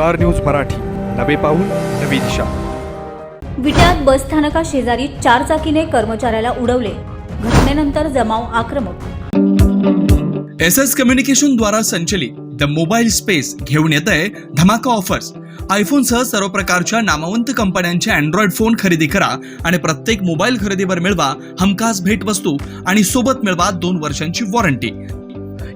Star news Marathi. नवे पाऊल नवी दिशा. विट्यात बसस्थानका शेजारी चार चाकीने कर्मचाऱ्याला उडवले. घटनेनंतर जमाव आक्रमक. एस एस कम्युनिकेशन द्वारा संचलित द मोबाईल स्पेस घेऊन येत आहे धमाका ऑफर्स. आयफोनसह सर्व प्रकारच्या नामवंत कंपन्यांचे अँड्रॉइड फोन खरेदी करा आणि प्रत्येक मोबाईल खरेदीवर मिळवा हमखास भेटवस्तू आणि सोबत मिळवा दोन वर्षांची वॉरंटी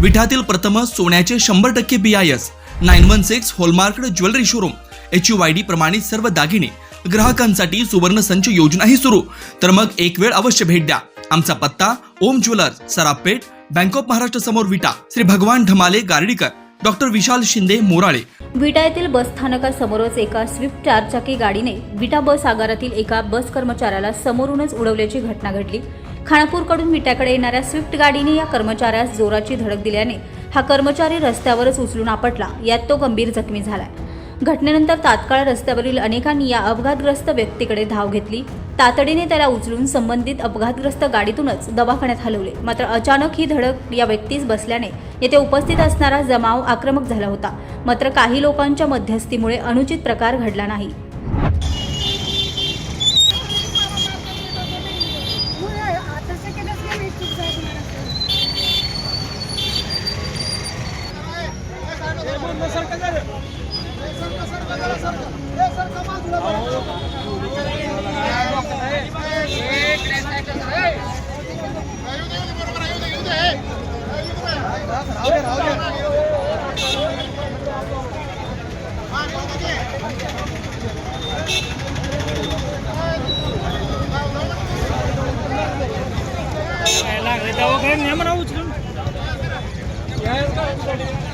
विठातील प्रथम सोन्याचे शंभर टक्के B I S nine one six hallmark jewellery showroom H U I D प्रमाणित सर्व दागिने ग्राहकांसाठी सुवर्ण संच योजनाही सुरू. तर मग एक वेळ अवश्य भेट द्या. आमचा पत्ता Om jewellers Sarapeth bank of Maharashtra समोर विटा श्री भगवान ढमाले गार्डीकर डॉक्टर विशाल शिंदे मोराळे. विटा येथील बसस्थानकासमोरच एका स्विफ्ट चारचाकी गाडीने विटा बस आगारातील एका बस कर्मचाऱ्याला समोरूनच उडवल्याची घटना घडली. खानापूरकडून विट्याकडे येणाऱ्या स्विफ्ट गाडीने या कर्मचाऱ्यास जोराची धडक दिल्याने हा कर्मचारी रस्त्यावरच उचलून आपटला. यात तो गंभीर जखमी झालाय. घटनेनंतर तात्काळ रस्त्यावरील अनेकांनी या अपघातग्रस्त व्यक्तीकडे धाव घेतली. तातडीने त्याला उचलून संबंधित अपघातग्रस्त गाडीतूनच दवाखान्यात हलवले. मात्र अचानक ही धडक या व्यक्तीस बसल्याने येथे उपस्थित असणारा जमाव आक्रमक झाला होता. मात्र काही लोकांच्या मध्यस्थीमुळे अनुचित प्रकार घडला नाही. लागले दवाखान्यात न्या म्हणा उचलून बसा